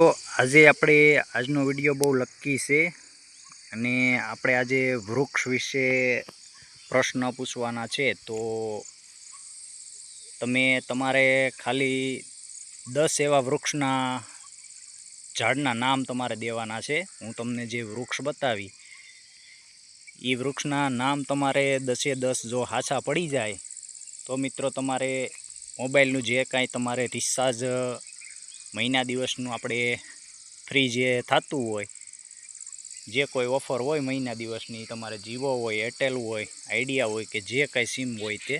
તો આજે આપણે આજનો વીડિયો બહુ લક્કી છે અને આપણે આજે વૃક્ષ વિશે પ્રશ્ન પૂછવાના છે. તો તમે તમારે ખાલી દસ એવા વૃક્ષના ઝાડના નામ તમારે દેવાના છે. હું તમને જે વૃક્ષ બતાવી એ વૃક્ષના નામ તમારે દસે દસ જો હાછા પડી જાય, તો મિત્રો તમારે મોબાઈલનું જે કાંઈ તમારે રિચાર્જ મહિના દિવસનું આપણે ફ્રી જે થતું હોય, જે કોઈ ઓફર હોય મહિના દિવસની, તમારે જીવો હોય એરટેલ હોય આઈડિયા હોય કે જે કાંઈ સિમ હોય તે,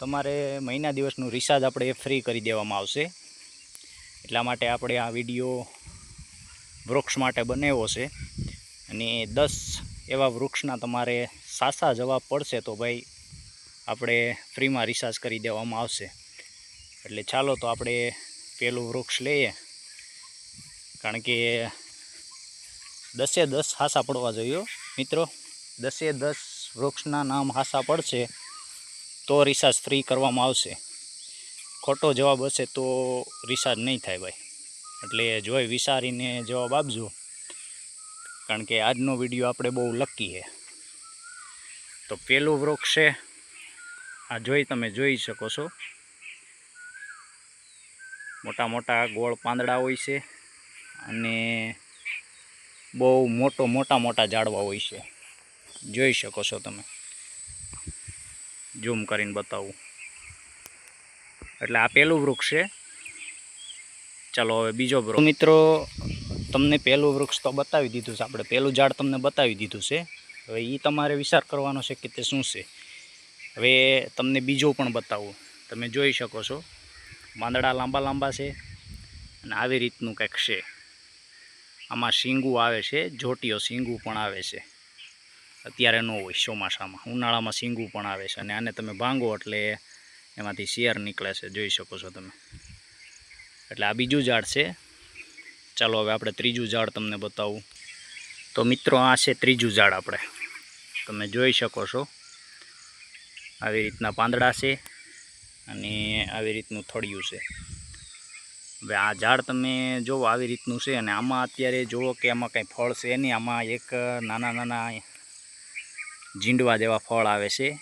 તમારે મહિના દિવસનું રિચાર્જ આપણે ફ્રી કરી દેવામાં આવશે. એટલા માટે આપણે આ વીડિયો વૃક્ષ માટે બનાવ્યો છે. અને દસ એવા વૃક્ષના તમારે સાસા જવાબ પડશે તો ભાઈ આપણે ફ્રીમાં રિચાર્જ કરી દેવામાં આવશે. એટલે ચાલો તો આપણે પેલું વૃક્ષ લઈએ. કારણ કે દસે દસ હાસા પડવા જોઈએ મિત્રો. દસે દસ વૃક્ષના નામ હાસા પડશે તો રિસાર્જ ફ્રી કરવામાં આવશે. ખોટો જવાબ હશે તો રિસાર્જ નહીં થાય ભાઈ. એટલે જોઈ વિચારીને જવાબ આપજો. કારણ કે આજનો વીડિયો આપણે બહુ લકી છે. તો પેલું વૃક્ષ છે, આ જોઈ તમે જોઈ શકો છો. મોટા મોટા ગોળ પાંદડા હોય છે અને બહુ મોટો મોટા મોટા ઝાડવા હોય છે. જોઈ શકો છો તમે. ઝૂમ કરીને બતાવું. એટલે આ પહેલું વૃક્ષ છે. ચાલો હવે બીજો વૃક્ષ. મિત્રો, તમને પહેલું વૃક્ષ તો બતાવી દીધું છે આપણે. પહેલું ઝાડ તમને બતાવી દીધું છે. હવે એ તમારે વિચાર કરવાનો છે કે તે શું છે? હવે તમને બીજો પણ બતાવું. તમે જોઈ શકો છો. પાંદડા લાંબા લાંબા છે અને આવી રીતનું કંઈક છે. આમાં શીંગું આવે છે જોટીઓ શીંગું પણ આવે છે. અત્યારે ન હોય ચોમાસામાં, ઉનાળામાં શીંગું પણ આવે છે અને આને તમે ભાંગો એટલે એમાંથી શેર નીકળે છે, જોઈ શકો છો તમે. એટલે આ બીજું ઝાડ છે. ચાલો હવે આપણે ત્રીજું ઝાડ તમને બતાવું. તો મિત્રો, આ છે ત્રીજું ઝાડ આપણે. તમે જોઈ શકો છો. આવી રીતના પાંદડા છે. અને આવી રીતનું થળિયું છે. હવે આ ઝાડ તમે જુઓ આવી રીતનું છે અને આમાં અત્યારે જુઓ કે આમાં કંઈ ફળ છે નહીં. આમાં એક નાના નાના ઝીંડવા જેવા ફળ આવે છે.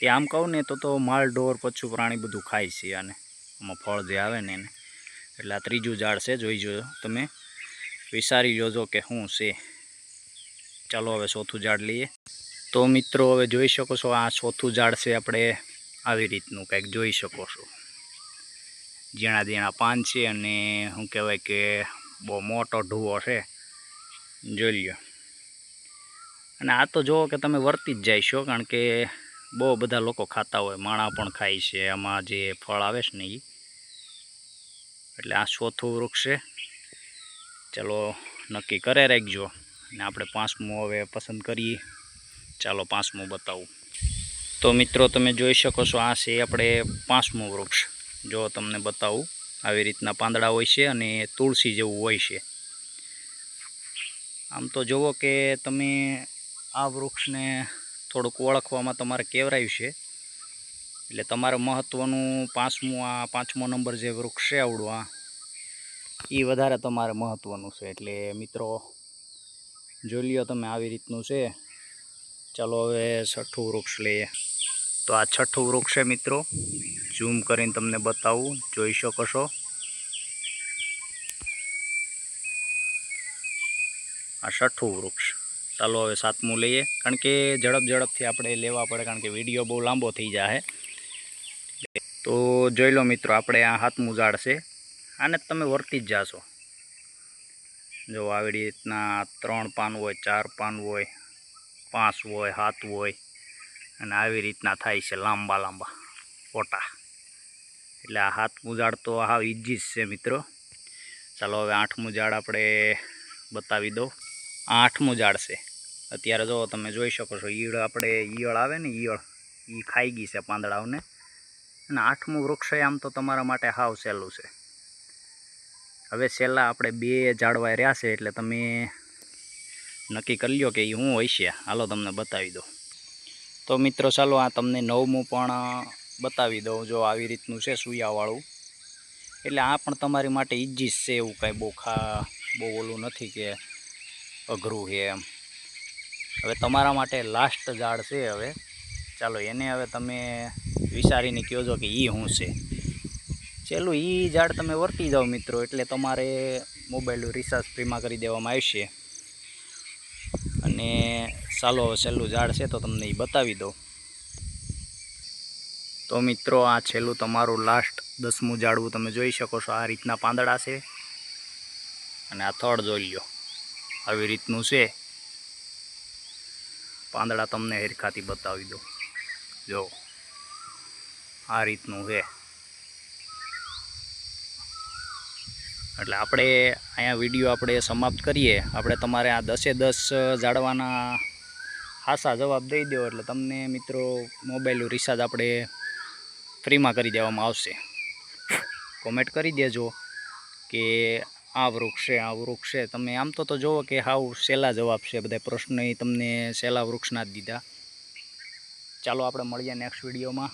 તે આમ કહું ને તો તો માલ, ઢોર પછું પ્રાણી બધું ખાય છે આને આમાં ફળ જે આવે ને એને. એટલે આ ત્રીજું ઝાડ છે, જોઈ જોજો તમે. વિચારી જોજો કે શું છે. ચાલો હવે ચોથું ઝાડ લઈએ. તો મિત્રો હવે જોઈ શકો છો આ ચોથું ઝાડ છે આપણે આવી રીતનું કંઈક જોઈ શકો છો. ઝીણા ઝીણા પાન છે અને શું કહેવાય કે બહુ મોટો ઢૂવો છે. જોઈ લો અને આ તો જુઓ કે તમે વર્તી જ જાય છો, કારણ કે બહુ બધા લોકો ખાતા હોય. માણા પણ ખાય છે, આમાં જે ફળ આવે છે ને એ એટલે આ ચોથું વૃક્ષ છે. ચાલો નક્કી કરે રાખજો. અને આપણે પાંચમું હવે પસંદ કરીએ. ચાલો પાંચમું બતાવું. તો મિત્રો તમે જોઈ શકો છો, આ છે આપણે પાંચમું વૃક્ષ. જો તમને બતાવું, આવી રીતના પાંદડા હોય છે અને તુલસી જેવું હોય છે. આમ તો જુઓ કે તમે આ વૃક્ષને થોડુંક ઓળખવામાં તમારે કેવરાયું છે. એટલે તમારે મહત્ત્વનું પાંચમું, આ પાંચમો નંબર જે વૃક્ષ છે આવડું એ વધારે તમારે મહત્ત્વનું છે. એટલે મિત્રો, જોઈ લ્યો તમે આવી રીતનું છે. ચાલો હવે છઠ્ઠું વૃક્ષ લઈએ. તો આ છઠ્ઠું વૃક્ષ છે મિત્રો. ઝૂમ કરીને તમને બતાવું. જોઈ શકો છો. આ છઠ્ઠું વૃક્ષ. ચાલો હવે સાતમું લઈએ. કારણ કે ઝડપ ઝડપથી આપણે લેવા પડે, કારણ કે વીડિયો બહુ લાંબો થઈ જાય તો જોઈ લો મિત્રો, આપણે આ હાથમું ઝાડ છે. આને તમે વર્તી જ જાશો. જો આવી રીતના ત્રણ પાન હોય, ચાર પાન હોય, પાંચ હોય, સાત હોય અને આવી રીતના થાય છે લાંબા લાંબા ફોટા. એટલે આ હાથમું ઝાડ તો હાવ ઈજી જ છે મિત્રો. ચાલો હવે આઠમું ઝાડ આપણે બતાવી દો આ આઠમું ઝાડ છે. અત્યારે જો તમે જોઈ શકો છો, ઈયળ આપણે, ઈયળ આવે ને ઈયળ એ ખાઈ ગઈ છે પાંદડાઓને. અને આઠમું વૃક્ષ આમ તો તમારા માટે હાવ સહેલું છે. હવે છેલ્લા આપણે બે ઝાડવા રહ્યા છે, એટલે તમે નક્કી કરી લ્યો કે એ શું હોય છે હાલો તમને બતાવી દો તો મિત્રો, ચાલો આ તમને નવમું પણ બતાવી દઉં જો આવી રીતનું છે સૂયાવાળું. એટલે આ પણ તમારી માટે ઇઝી છે એવું કાંઈ બહુ ખા, બહુ ઓલું નથી કે અઘરું છે એમ. હવે તમારા માટે લાસ્ટ ઝાડ છે હવે. ચાલો એને હવે તમે વિચારીને કહો છો કે એ શું છે. છેલ્લું એ ઝાડ તમે વર્તી જાઓ મિત્રો, એટલે તમારે મોબાઈલ રિચાર્જ ફ્રીમાં કરી દેવામાં આવશે. અને ચાલો છેલ્લું ઝાડ છે તો તમને એ બતાવી દઉં. તો મિત્રો, આ છેલ્લું તમારું લાસ્ટ દસમું ઝાડવું તમે જોઈ શકો છો. આ રીતના પાંદડા છે અને આ થડ જોઈ લો આવી રીતનું છે. પાંદડા તમને હેરખાથી બતાવી દો જો, આ રીતનું છે. એટલે આપણે અહીંયા વીડિયો આપણે સમાપ્ત કરીએ. આપણે તમારે આ દસે દસ જાળવાના ખાસા જવાબ દઈ દો એટલે તમને મિત્રો મોબાઈલનું રિચાર્જ આપણે ફ્રીમાં કરી દેવામાં આવશે. કોમેન્ટ કરી દેજો કે આ વૃક્ષ છે, આ વૃક્ષ છે. તમે આમ તો જુઓ કે હાવ સહેલા જવાબ છે બધા પ્રશ્ન તમને સહેલા વૃક્ષના જ દીધા. ચાલો આપણે મળીએ નેક્સ્ટ વિડીયોમાં